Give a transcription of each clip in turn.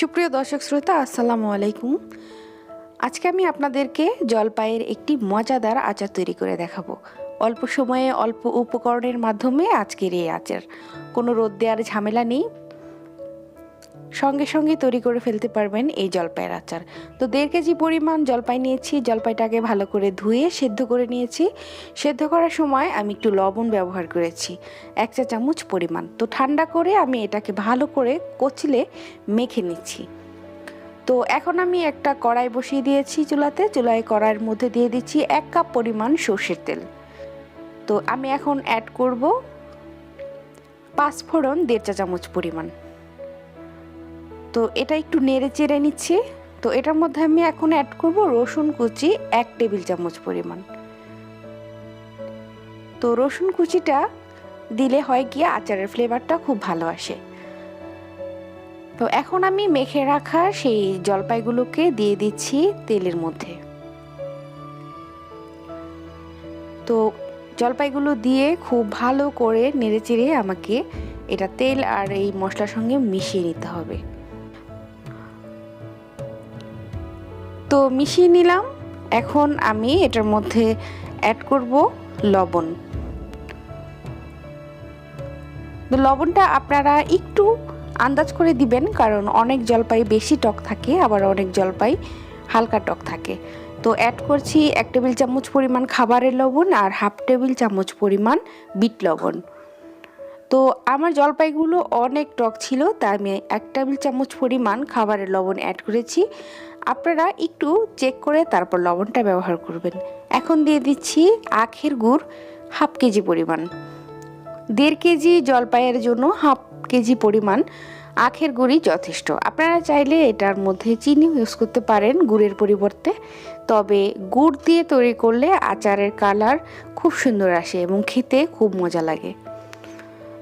সুপ্রিয় দর্শক শ্রোতা, আসসালামু আলাইকুম। আজকে আমি আপনাদেরকে জলপাইয়ের একটি মজাদার আচার তৈরি করে দেখাবো। অল্প সময়ে অল্প উপকরণের মাধ্যমে আজকের এই আচার। কোনো রোদ দেওয়ার ঝামেলা নেই সঙ্গে সঙ্গে তৈরি করে ফেলতে পারবেন এই জলপাইয়ের আচার। তো দেড় কেজি পরিমাণ জলপাই নিয়েছি, জলপাইটাকে ভালো করে ধুয়ে সেদ্ধ করে নিয়েছি। সেদ্ধ করার সময় আমি একটু লবণ ব্যবহার করেছি, এক চা চামচ পরিমাণ। তো ঠান্ডা করে আমি এটাকে ভালো করে কচলে মেখে নিচ্ছি। তো এখন আমি একটা কড়াই বসিয়ে দিয়েছি চুলাতে। চুলায় কড়াইয়ের মধ্যে দিয়ে দিচ্ছি এক কাপ পরিমাণ সর্ষের তেল। তো আমি এখন অ্যাড করব পাঁচফোড়ন দেড় চা চামচ পরিমাণ। তো এটা একটু নেড়ে চেড়ে নিচ্ছি। তো এটার মধ্যে আমি এখন অ্যাড করব রসুন কুচি এক টেবিল চামচ পরিমাণ। তো রসুন কুচিটা দিলে হয় গিয়ে আচারের ফ্লেভারটা খুব ভালো আসে। তো এখন আমি মেখে রাখা সেই জলপাইগুলোকে দিয়ে দিচ্ছি তেলের মধ্যে। তো জলপাইগুলো দিয়ে খুব ভালো করে নেড়েচেড়ে আমাকে এটা তেল আর এই মশলার সঙ্গে মিশিয়ে নিতে হবে। তো মিশিয়ে নিলাম। এখন আমি এটার মধ্যে অ্যাড করব লবণ। তো লবণটা আপনারা একটু আন্দাজ করে দিবেন, কারণ অনেক জলপাই বেশি টক থাকে, আবার অনেক জলপাই হালকা টক থাকে। তো অ্যাড করছি এক টেবিল চামচ পরিমাণ খাবারের লবণ আর হাফ টেবিল চামচ পরিমাণ বিট লবণ। তো আমার জলপাইগুলো অনেক টক ছিল তাই আমি এক টেবিল চামচ পরিমাণ খাবারের লবণ অ্যাড করেছি। আপনারা একটু চেক করে তারপর লবণটা ব্যবহার করবেন। এখন দিয়ে দিচ্ছি আখের গুড়, হাফ কেজি পরিমাণ। দেড় কেজি জলপাইয়ের জন্য হাফ কেজি পরিমাণ আখের গুড়ই যথেষ্ট। আপনারা চাইলে এটার মধ্যে চিনি ইউজ করতে পারেন গুড়ের পরিবর্তে। তবে গুড় দিয়ে তৈরি করলে আচারের কালার খুব সুন্দর আসে এবং খেতে খুব মজা লাগে।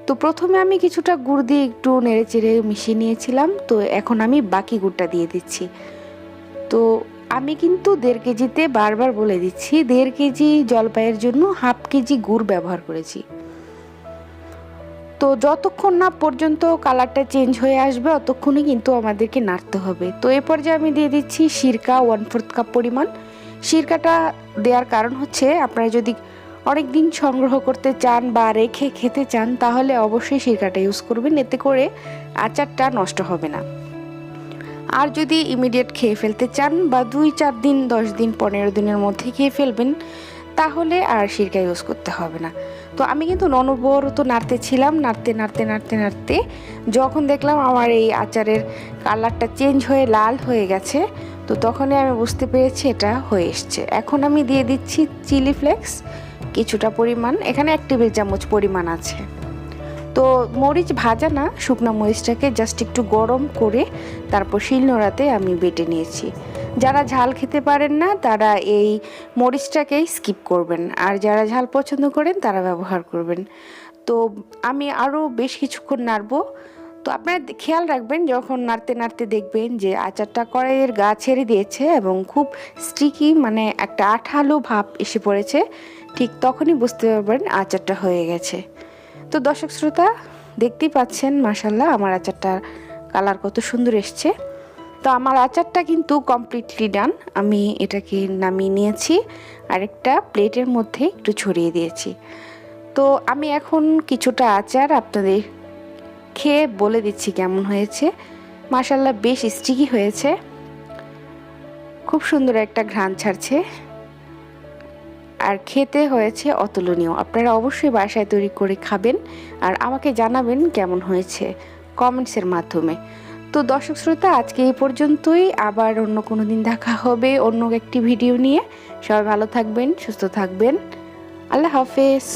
তো প্রথমে আমি কিছুটা গুড় দিয়ে একটু নেড়ে চেড়ে মিশিয়ে নিয়েছিলাম, তো এখন আমি বাকি গুড়টা দিয়ে দিচ্ছি। তো আমি কিন্তু দেড় কেজিতে বারবার বলে দিচ্ছি, দেড় কেজি জলপাইয়ের জন্য হাফ কেজি গুড় ব্যবহার করেছি। তো যতক্ষণ না পর্যন্ত কালারটা চেঞ্জ হয়ে আসবে অতক্ষণই কিন্তু আমাদেরকে নাড়তে হবে। তো এ পর্যায়ে আমি দিয়ে দিচ্ছি সিরকা ওয়ান ফোর্থ কাপ পরিমাণ। সিরকাটা দেওয়ার কারণ হচ্ছে, আপনারা যদি অনেক দিন সংগ্রহ করতে চান বা রেখে খেতে চান, তাহলে অবশ্যই সিরকাটা ইউজ করবেন। এতে করে আচারটা নষ্ট হবে না। আর যদি ইমিডিয়েট খেয়ে ফেলতে চান বা দুই, চার দিন, দশ দিন, পনেরো দিনের মধ্যে খেয়ে ফেলবেন, তাহলে আর সিরকা ইউজ করতে হবে না। তো আমি কিন্তু ননবরত নাড়তে ছিলাম, নাড়তে নাড়তে নাড়তে নাড়তে যখন দেখলাম আমার এই আচারের কালারটা চেঞ্জ হয়ে লাল হয়ে গেছে, তো তখনই আমি বুঝতে পেরেছি এটা হয়ে এসছে। এখন আমি দিয়ে দিচ্ছি চিলি ফ্লেক্স কিছুটা পরিমাণ, এখানে এক টেবিল চামচ পরিমাণ আছে। তো মরিচ ভাজা না, শুকনো মরিচটাকে জাস্ট একটু গরম করে তারপর শিলনোড়াতে আমি বেটে নিয়েছি। যারা ঝাল খেতে পারেন না, তারা এই মরিচটাকেই স্কিপ করবেন। আর যারা ঝাল পছন্দ করেন, তারা ব্যবহার করবেন। তো আমি আরও বেশ কিছুক্ষণ নাড়বো। তো আপনারা খেয়াল রাখবেন, যখন নাড়তে নাড়তে দেখবেন যে আচারটা কড়াইয়ের গা ছেড়ে দিয়েছে এবং খুব স্টিকি মানে একটা আঠালো ভাব এসে পড়েছে ঠিক তখনই বুঝতে পারবেন আচারটা হয়ে গেছে। তো দর্শক শ্রোতা, দেখতেই পাচ্ছেন মাসাল্লাহ আমার আচারটার কালার কত সুন্দর এসছে। তো আমার আচারটা কিন্তু কমপ্লিটলি ডান আমি এটাকে নামিয়ে নিয়েছি, আরেকটা প্লেটের মধ্যে একটু ছড়িয়ে দিয়েছি। তো আমি এখন কিছুটা আচার আপনাদের খেয়ে বলে দিচ্ছি কেমন হয়েছে। মাসাল্লাহ বেশ স্টিকি হয়েছে। খুব সুন্দর একটা ঘ্রাণ ছাড়ছে। আর খেতে হয়েছে অতুলনীয়। আপনারা অবশ্যই বাসায় তৈরি করে খাবেন আর আমাকে জানাবেন কেমন হয়েছে কমেন্টসের মাধ্যমে। তো দর্শক শ্রোতা, আজকে এই পর্যন্তই। আবার অন্য কোনো দিন দেখা হবে অন্য একটি ভিডিও নিয়ে। সবাই ভালো থাকবেন, সুস্থ থাকবেন। আল্লাহ হাফেজ।